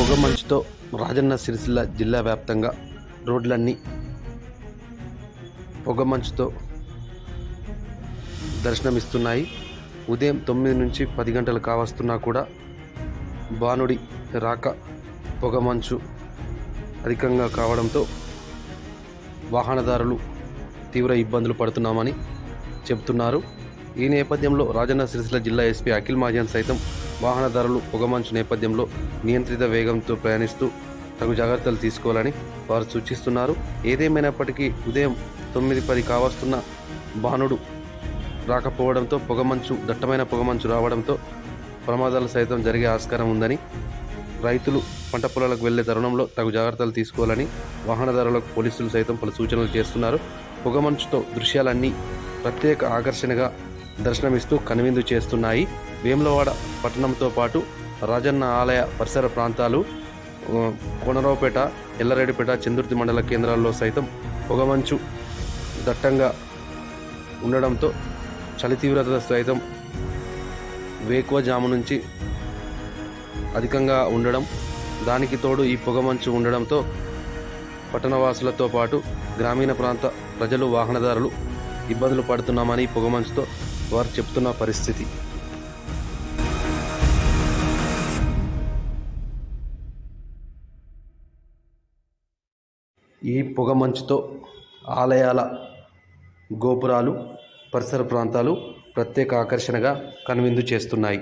పొగ మంచుతో రాజన్న సిరిసిల్ల జిల్లా వ్యాప్తంగా రోడ్లన్నీ పొగ మంచుతో దర్శనమిస్తున్నాయి. ఉదయం తొమ్మిది నుంచి పది గంటలు కావస్తున్నా కూడా బానుడి రాక పొగ మంచు అధికంగా కావడంతో వాహనదారులు తీవ్ర ఇబ్బందులు పడుతున్నామని చెబుతున్నారు. ఈ నేపథ్యంలో రాజన్న సిరిసిల్ల జిల్లా ఎస్పీ అఖిల్ మహాజన్ సైతం వాహనదారులు పొగమంచు నేపథ్యంలో నియంత్రిత వేగంతో ప్రయాణిస్తూ తగు జాగ్రత్తలు తీసుకోవాలని వారు సూచిస్తున్నారు. ఏదేమైనప్పటికీ ఉదయం తొమ్మిది పది కావస్తున్న బాణుడు రాకపోవడంతో పొగమంచు దట్టమైన పొగమంచు రావడంతో ప్రమాదాలు సైతం జరిగే ఆస్కారం ఉందని రైతులు పంట పొలాలకు వెళ్ళే తరుణంలో తగు జాగ్రత్తలు తీసుకోవాలని వాహనదారులకు పోలీసులు సైతం పలు సూచనలు చేస్తున్నారు. పొగమంచుతో దృశ్యాలన్నీ ప్రత్యేక ఆకర్షణగా దర్శనమిస్తూ కనువిందు చేస్తున్నాయి. వేములవాడ పట్టణంతో పాటు రాజన్న ఆలయ పరిసర ప్రాంతాలు కొనరావుపేట కోనరావుపేట చందుర్తి మండల కేంద్రాల్లో సైతం పొగమంచు దట్టంగా ఉండడంతో చలి తీవ్రత సైతం వేకువజాము నుంచి అధికంగా ఉండడం దానికి తోడు ఈ పొగమంచు ఉండడంతో పట్టణవాసులతో పాటు గ్రామీణ ప్రాంత ప్రజలు వాహనదారులు ఇబ్బందులు పడుతున్నామని ఈ పొగమంచుతో వారు చెప్తున్న పరిస్థితి. ఈ పొగమంచుతో ఆలయాల గోపురాలు పరిసర ప్రాంతాలు ప్రత్యేక ఆకర్షణగా కనువిందు చేస్తున్నాయి.